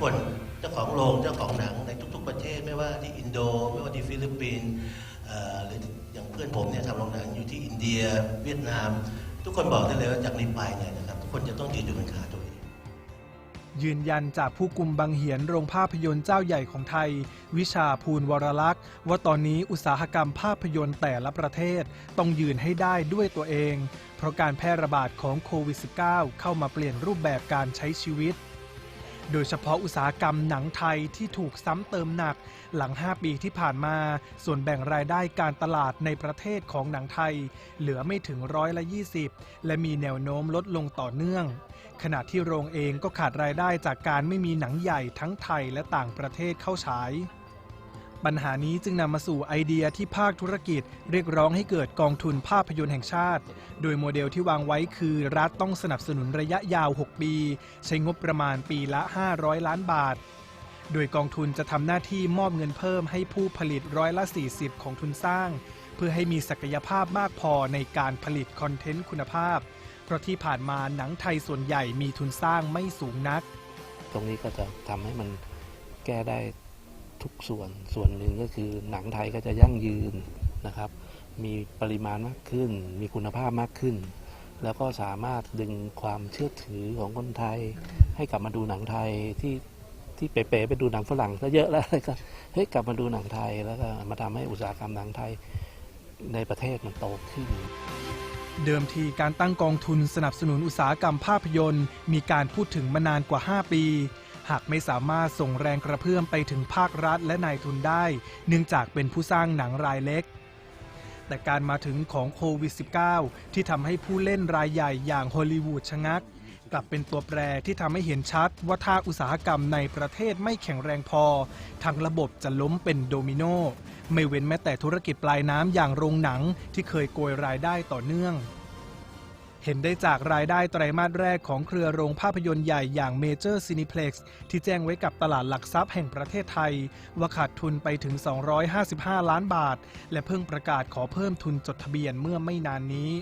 คนเจ้าของโรงเจ้าของหนังในทุก ๆ ประเทศไม่ว่าที่อินโด ไม่ว่าที่ฟิลิปปินส์หรืออย่างเพื่อนผมเนี่ยทำโรงหนังอยู่ที่อินเดีย เวียดนาม ทุกคนบอกได้เลยว่าจากนี้ไปเนี่ยนะครับทุกคนจะต้องยืนอยู่บนขาตัวเองยืนยันจากผู้กุมบังเหียนโรงภาพยนตร์เจ้าใหญ่ของไทย วิชาภูลวรลักษณ์ ว่าตอนนี้อุตสาหกรรมภาพยนตร์แต่ละประเทศต้องยืนให้ได้ด้วยตัวเอง เพราะการแพร่ระบาดของโควิด -19 เข้ามาเปลี่ยนรูปแบบการใช้ชีวิต โดยเฉพาะอุตสาหกรรมหนังไทยที่ถูกซ้ำเติมหนัก หลัง 5 ปีที่ผ่านมา ส่วนแบ่งรายได้การตลาดในประเทศของหนังไทย เหลือไม่ถึงร้อยละ 20 และมีแนวโน้มลดลงต่อเนื่อง ขณะที่โรงเองก็ขาดรายได้จากการไม่มีหนังใหญ่ทั้งไทยและต่างประเทศเข้าฉาย ปัญหานี้จึงนำมาสู่ไอเดียที่ภาคธุรกิจ เรียกร้องให้เกิดกองทุนภาพยนตร์แห่งชาติ โดยโมเดลที่วางไว้คือรัฐต้องสนับสนุนระยะยาว 6 ปี ใช้งบประมาณปีละ 500 ล้านบาท โดยกองทุนจะทำหน้าที่มอบเงินเพิ่มให้ผู้ผลิตร้อยละ 40 ของทุนสร้าง เพื่อให้มีศักยภาพมากพอในการผลิตคอนเทนต์คุณภาพ เพราะที่ผ่านมาหนังไทยส่วนใหญ่มีทุนสร้างไม่สูงนัก ตรงนี้ก็จะทำให้มันแก้ได้ ทุกส่วนส่วนหนึ่งก็คือหนังไทยก็จะยั่งยืนนะครับ มีปริมาณมากขึ้น มีคุณภาพมากขึ้น แล้วก็สามารถดึงความเชื่อถือของคนไทย ให้กลับมาดูหนังไทยที่ที่เป๋ๆไปดูหนังฝรั่งซะเยอะแล้วก็เฮ้ยกลับมาดูหนังไทยแล้วก็มาทำให้อุตสาหกรรมหนังไทยในประเทศมันโตขึ้น เดิมทีการตั้งกองทุนสนับสนุนอุตสาหกรรมภาพยนตร์ มีการพูดถึงมานานกว่า 5 ปี หากไม่สามารถส่งแรงกระเพื่อมไปถึงภาครัฐและนายทุนได้ เนื่องจากเป็นผู้สร้างหนังรายเล็ก แต่การมาถึงของโควิด -19 ที่ทำให้ผู้เล่นรายใหญ่อย่างฮอลลีวูดชะงัก กลับเป็นตัวแปรที่ทำให้เห็นชัดว่าถ้าอุตสาหกรรมในประเทศไม่แข็งแรงพอทั้งระบบจะล้มเป็นโดมิโนไม่เว้นแม้แต่ธุรกิจปลายน้ำอย่างโรงหนังที่เคยโกยรายได้ต่อเนื่อง เห็นได้จากรายได้ไตรมาสแรกของเครือโรงภาพยนตร์ใหญ่อย่างเมเจอร์ซีนิเพล็กซ์ที่แจ้งไว้กับตลาดหลักทรัพย์แห่งประเทศไทย ว่าขาดทุนไปถึง 255 ล้านบาท และเพิ่งประกาศขอเพิ่มทุนจดทะเบียนเมื่อไม่นานนี้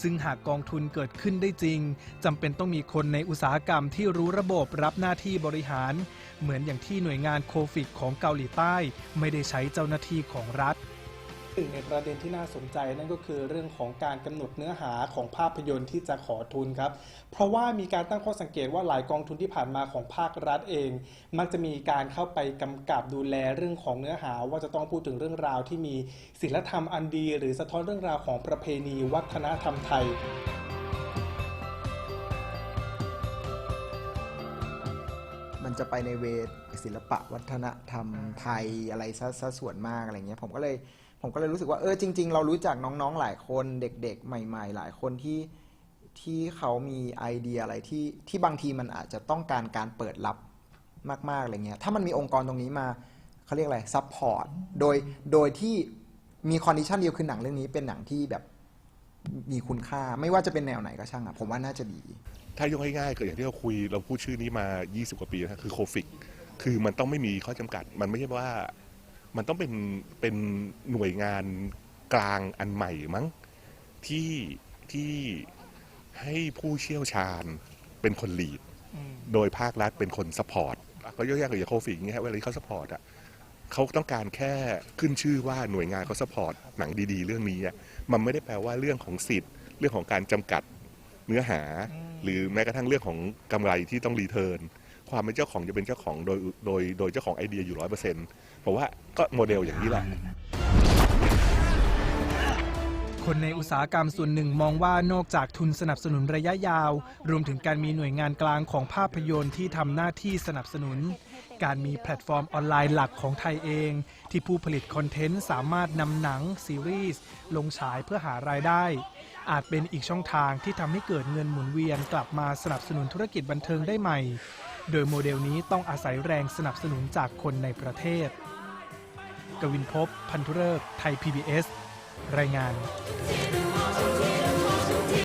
ซึ่งหากกองทุนเกิดขึ้นได้จริงจำเป็นต้องมีคนในอุตสาหกรรมที่รู้ระบบรับหน้าที่บริหาร เหมือนอย่างที่หน่วยงานโควิดของเกาหลีใต้ ไม่ได้ใช้เจ้าหน้าที่ของรัฐ หนึ่งในประเด็นที่น่าสนใจนั่นก็คือเรื่องของการกำหนดเนื้อหาของภาพยนตร์ที่จะขอทุนครับ เพราะว่ามีการตั้งข้อสังเกตว่าหลายกองทุนที่ผ่านมาของภาครัฐเอง มักจะมีการเข้าไปกำกับดูแลเรื่องของเนื้อหา ว่าจะต้องพูดถึงเรื่องราวที่มีศิลธรรมอันดี หรือสะท้อนเรื่องราวของประเพณีวัฒนธรรมไทยมันจะไปในเวทศิลปะวัฒนธรรมไทยอะไรซะส่วนมากอะไรเงี้ยผมก็เลย ผมก็เลยรู้สึกว่าเออจริง ๆ เรารู้จักน้องๆหลายคนเด็ก ๆ ใหม่ ๆ หลายคนที่ที่เขามีไอเดียอะไรที่ที่บางทีมันอาจจะต้องการการเปิดรับมากๆอะไรเงี้ยถ้ามันมีองค์กรตรงนี้มาเขาเรียกอะไรซัพพอร์ตโดยโดยที่มีคอนดิชันเดียวคือหนังเรื่องนี้เป็นหนังที่แบบมีคุณค่าไม่ว่าจะเป็นแนวไหนก็ช่างอะผมว่าน่าจะดี ถ้ายกง่ายๆเก็อย่างที่เราคุยเราพูดชื่อนี้มา 20 กว่าปีแล้วคือโคฟิกคือมันต้องไม่มีข้อจำกัด มันไม่ใช่ว่า มันต้องเป็นเป็นหน่วยงานกลางอันใหม่มั้งที่ที่ให้ผู้เชี่ยวชาญเป็นคนลีด โดยภาครัฐเป็นคนซัพพอร์ตก็ยกอย่างอย่างโคฟิกอย่างเงี้ยเวลาที่เขาซัพพอร์ตอะเขาต้องการแค่ขึ้นชื่อว่าหน่วยงานเขาซัพพอร์ตหนังดีๆ เรื่องนี้อะมันไม่ได้แปลว่าเรื่องของสิทธิ์ เรื่องของการจำกัดเนื้อหา หรือแม้กระทั่งเรื่องของกำไรที่ต้องรีเทิร์น ความเป็นเจ้าของจะเป็นเจ้าของโดยโดยโดยเจ้าของไอเดียอยู่ร้อยเปอร์เซ็นต์เพราะว่าก็โมเดลอย่างนี้แหละ คนในอุตสาหกรรมส่วนหนึ่งมองว่านอกจากทุนสนับสนุนระยะยาว รวมถึงการมีหน่วยงานกลางของภาพยนตร์ที่ทำหน้าที่สนับสนุน การมีแพลตฟอร์มออนไลน์หลักของไทยเอง ที่ผู้ผลิตคอนเทนต์สามารถนำหนัง ซีรีส์ ลงฉายเพื่อหารายได้ อาจเป็นอีกช่องทางที่ทำให้เกิดเงินหมุนเวียนกลับมาสนับสนุนธุรกิจบันเทิงได้ใหม่ โดยโมเดลนี้ต้องอาศัยแรงสนับสนุนจากคนในประเทศ กวินพบ พันธุเริกไทย PBS รายงาน